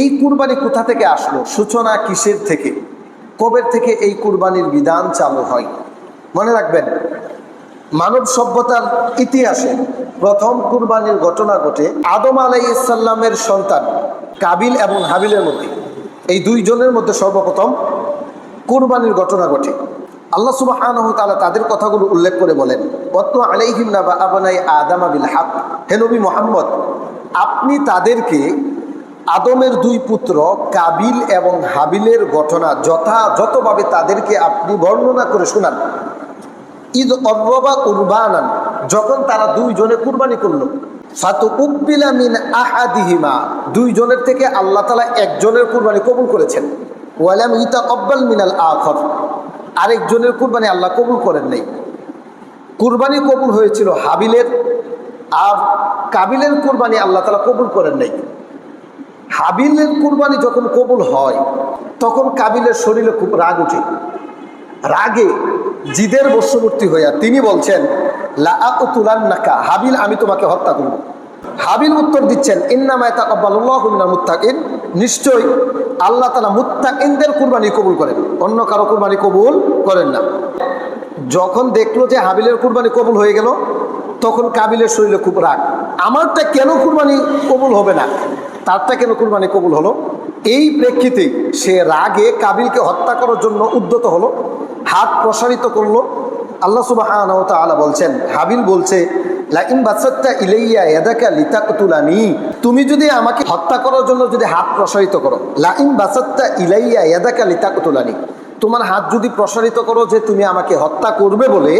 এই কুরবানি কোথা থেকে আসলো? সূচনা কিসের থেকে? কবের থেকে এই কুরবানির বিধান চালু হয়? মনে রাখবেন, মানব সভ্যতার ইতিহাসে প্রথম কুরবানির ঘটনা ঘটে আদম আলাই ইসাল্লামের সন্তান কাবিল এবং হাবিলের মধ্যে। এই দুইজনের মধ্যে সর্বপ্রথম কুরবানির ঘটনা ঘটে। আল্লাহ সুবাহান তালা তাদের কথাগুলো উল্লেখ করে বলেন অত আলাইহিম না বা আবানাই আদাম আবিল হাক হে নবী মোহাম্মদ, আপনি তাদেরকে আদমের দুই পুত্র কাবিল এবং হাবিলের ঘটনা যথাযথভাবে তাদেরকে আপনি বর্ণনা করে শোনান। ঈদ অব্বা কুরবানান, যখন তারা দুইজনে কুরবানি করল। ফাতু উকবিলা মিন আহাদিহিমা, দুইজনের থেকে আল্লাহ তালা একজনের কুরবানি কবুল করেছেন। ওয়ালাম ইতা অব্বাল মিনাল আখর, আরেকজনের কুরবানি আল্লাহ কবুল করেন নাই। কুরবানি কবুল হয়েছিল হাবিলের, আর কাবিলের কুরবানি আল্লাহ তালা কবুল করেন নাই। হাবিলের কুরবানি যখন কবুল হয়, তখন কাবিলের শরীরে খুব রাগ উঠে রাগে জিদের বর্ষবর্তী হইয়া তিনি বলছেন নাকা হাবিল, আমি তোমাকে হত্যা করব। হাবিল উত্তর দিচ্ছেন ইন্নামায় মুত্তাকিন। নিশ্চয়ই আল্লাহ তালা মুত্তাকিনদের কুরবানি কবুল করেন, অন্য কারও কুরবানি কবুল করেন না। যখন দেখল যে হাবিলের কুরবানি কবুল হয়ে গেল, তখন কাবিলের শরীরে খুব রাগ। আমারটা কেন কুরবানি কবুল হবে না? তারটা কেন কুরবানি কবুল হলো? এই প্রেক্ষিতে সে রাগে কাবিলকে হত্যা করার জন্য উদ্যত হলো, হাত প্রসারিত করল। আল্লাহ সুবাহ আলা বলছেন, হাবিল বলছে ইলাইয়া তুমি যদি আমাকে হত্যা করার জন্য যদি হাত প্রসারিত করো লাইম বাসাত্তা ইলাইয়া এদাকা লিতাকতুলানি। তোমার হাত যদি প্রসারিত করো যে তুমি আমাকে হত্যা করবে বলে,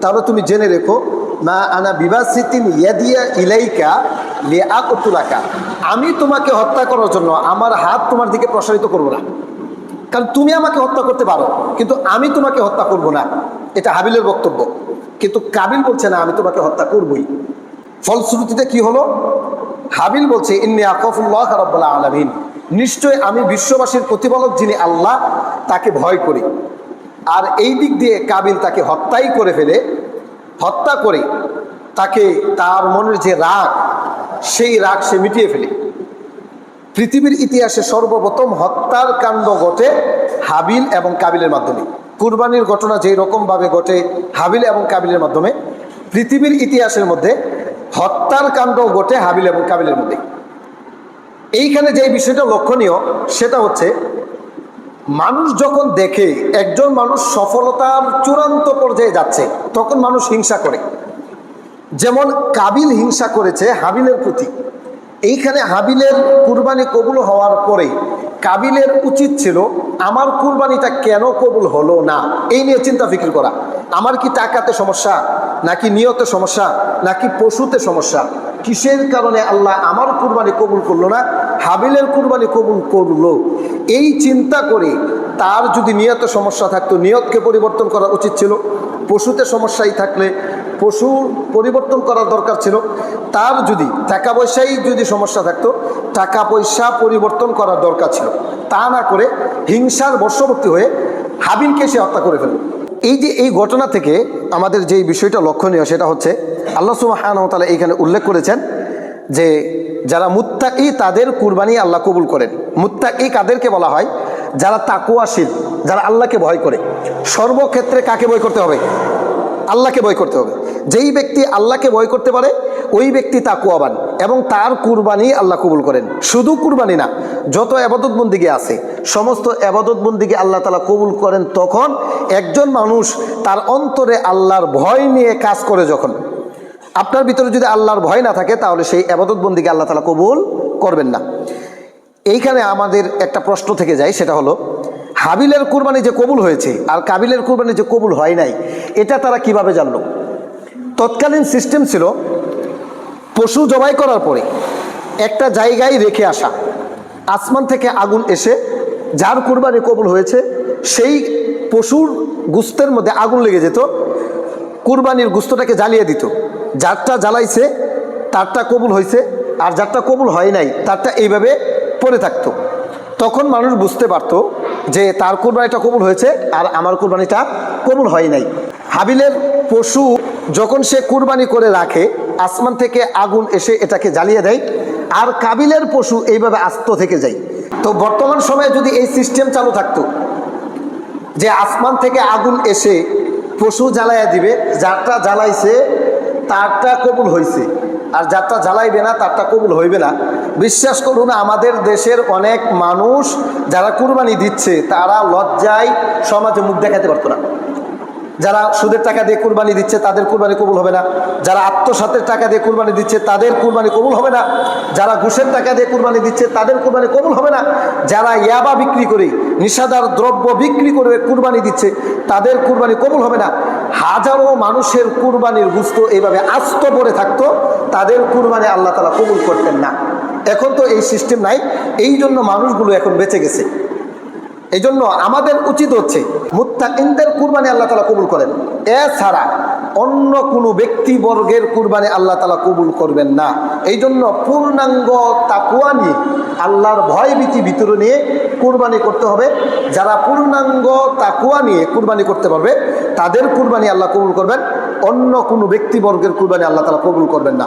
তাহলে তুমি জেনে রেখো না আনা বিবাসিতিন ইয়াদিয়া ইলাইকা লিয়াকুতুলাকা আমি তোমাকে হত্যা করার জন্য আমার হাত তোমার দিকে প্রসারিত করব না। কারণ তুমি আমাকে হত্যা করতে পারো, কিন্তু আমি তোমাকে হত্যা করব না। এটা হাবিলের বক্তব্য। কিন্তু কাবিল বলছে, না, আমি তোমাকে হত্যা করবই। ফলশ্রুতিতে কি হলো? হাবিল বলছে, ইন্নি আকফুল্লাহ রব্বাল্লাহ আলমিন। নিশ্চয় আমি বিশ্ববাসীর প্রতিপালক যিনি আল্লাহ, তাকে ভয় করি। আর এই দিক দিয়ে কাবিল তাকে হত্যাই করে ফেলে। হত্যা করে তাকে তার মনের যে রাগ, সেই রাগ সে মিটিয়ে ফেলে। পৃথিবীর ইতিহাসে সর্বপ্রথম হত্যার কাণ্ড ঘটে হাবিল এবং কাবিলের মাধ্যমে। কুরবানির ঘটনা যেই রকমভাবে ঘটে হাবিল এবং কাবিলের মাধ্যমে, পৃথিবীর ইতিহাসের মধ্যে হত্যার কাণ্ড ঘটে হাবিল এবং কাবিলের মধ্যে। এইখানে যে বিষয়টা লক্ষণীয়, সেটা হচ্ছে মানুষ যখন দেখে একজন মানুষ সফলতার চূড়ান্ত পর্যায়ে যাচ্ছে, তখন মানুষ হিংসা করে। যেমন কাবিল হিংসা করেছে হাবিলের প্রতি। এইখানে হাবিলের কুরবানি কবুল হওয়ার পরে কাবিলের উচিত ছিল, আমার কুরবানিটা কেন কবুল হলো না? এই নিয়ে চিন্তা ফিকির করা। আমার কি টাকাতে সমস্যা? নাকি নিয়তে সমস্যা? নাকি পশুতে সমস্যা? কিসের কারণে আল্লাহ আমার কুরবানি কবুল করল না? হাবিলের কুরবানি কবুল করল। এই চিন্তা করে তার যদি নিয়তে সমস্যা থাকতো, নিয়তকে পরিবর্তন করা উচিত ছিল। পশুতে সমস্যাই থাকলে পশুর পরিবর্তন করার দরকার ছিল। তার যদি টাকা পয়সাই যদি সমস্যা থাকতো, টাকা পয়সা পরিবর্তন করার দরকার ছিল। তা না করে হিংসার বর্ষবর্তী হয়ে হাবিলকে সে হত্যা করে ফেলল। এই যে এই ঘটনা থেকে আমাদের যে বিষয়টা লক্ষণীয় সেটা হচ্ছে আল্লাহ সুমাহানতালা এইখানে উল্লেখ করেছেন যে যারা মুত্তা ই তাদের কুরবানি আল্লাহ কবুল করেন। মুত্তা ই কাদেরকে বলা হয়? যারা তাকুয়াশীল যারা আল্লাহকে ভয় করে। সর্বক্ষেত্রে কাকে ভয় করতে হবে? আল্লাহকে ভয় করতে হবে। যেই ব্যক্তি আল্লাহকে ভয় করতে পারে ওই ব্যক্তি তাকুয়াবান এবং তার কুরবানি আল্লাহ কবুল করেন। শুধু কুরবানি না, যত আবাদত বন্দিকে আছে, সমস্ত আবাদত বন্দিকে আল্লাহ তালা কবুল করেন তখন একজন মানুষ তার অন্তরে আল্লাহর ভয় নিয়ে কাজ করে যখন। আপনার ভিতরে যদি আল্লাহর ভয় না থাকে, তাহলে সেই আবাদত বন্দিকে আল্লাহ তালা কবুল করবেন না। এইখানে আমাদের একটা প্রশ্ন থেকে যায়, সেটা হলো, হাবিলের কুরবানি যে কবুল হয়েছে আর কাবিলের কুরবানি যে কবুল হয় নাই, এটা তারা কীভাবে জানলো? তৎকালীন সিস্টেম ছিল পশু জবাই করার পরে একটা জায়গায় রেখে আসা, আসমান থেকে আগুন এসে যার কুরবানি কবুল হয়েছে, সেই পশুর গুস্তের মধ্যে আগুন লেগে যেত, কুরবানির গুস্তটাকে জ্বালিয়ে দিত। যারটা জ্বালাইছে, তারটা কবুল হয়েছে, আর যারটা কবুল হয় নাই, তারটা এইভাবে পড়ে থাকতো। তখন মানুষ বুঝতে পারতো যে তার কোরবানিটা কবুল হয়েছে, আর আমার কোরবানিটা কবুল হয় নাই। হাবিলের পশু যখন সে কুরবানি করে রাখে আসমান থেকে আগুন এসে এটাকে জ্বালিয়ে দেয়, আর কাবিলের পশু এইভাবে আস্ত থেকে যায়। তো বর্তমান সময়ে যদি এই সিস্টেম চালু থাকতো, যে আসমান থেকে আগুন এসে পশু জ্বালাইয়া দিবে, যারটা জ্বালাইছে তারটা কবুল হয়েছে আর যারটা জ্বালাইবে না তারটা কবুল হইবে না। বিশ্বাস করুন, আমাদের দেশের অনেক মানুষ যারা কুরবানি দিচ্ছে, তারা লজ্জায় সমাজে মুখ দেখাতে পারতো না। যারা সুদের টাকা দিয়ে কুরবানি দিচ্ছে, তাদের কুরবানি কবুল হবে না। যারা আত্মসাতের টাকা দিয়ে কুরবানি দিচ্ছে, তাদের কুরবানি কবুল হবে না। যারা ঘুষের টাকা দিয়ে কুরবানি দিচ্ছে, তাদের কুরবানি কবুল হবে না। যারা ইয়াবা বিক্রি করে, নিষাদার দ্রব্য বিক্রি করে কুরবানি দিচ্ছে, তাদের কুরবানি কবুল হবে না। হাজারো মানুষের কুরবানির গুস্ত এইভাবে আস্ত পড়ে থাকতো, তাদের কুরবানি আল্লাহ তালা কবুল করতেন না। এখন তো এই সিস্টেম নাই এই জন্য মানুষগুলো এখন বেঁচে গেছে। এই জন্য আমাদের উচিত হচ্ছে মুত্তাকিনদের কুরবানি আল্লাহ তালা কবুল করেন। এছাড়া অন্য কোনো ব্যক্তিবর্গের কুরবানি আল্লাহ তালা কবুল করবেন না। এই জন্য পূর্ণাঙ্গ তাকুয়া নিয়ে, আল্লাহর ভয় ভীতি ভিতরে নিয়ে কুরবানি করতে হবে। যারা পূর্ণাঙ্গ তাকুয়া নিয়ে কুরবানি করতে পারবে, তাদের কুরবানি আল্লাহ কবুল করবেন। অন্য কোনো ব্যক্তিবর্গের কুরবানি আল্লাহ তালা কবুল করবেন না।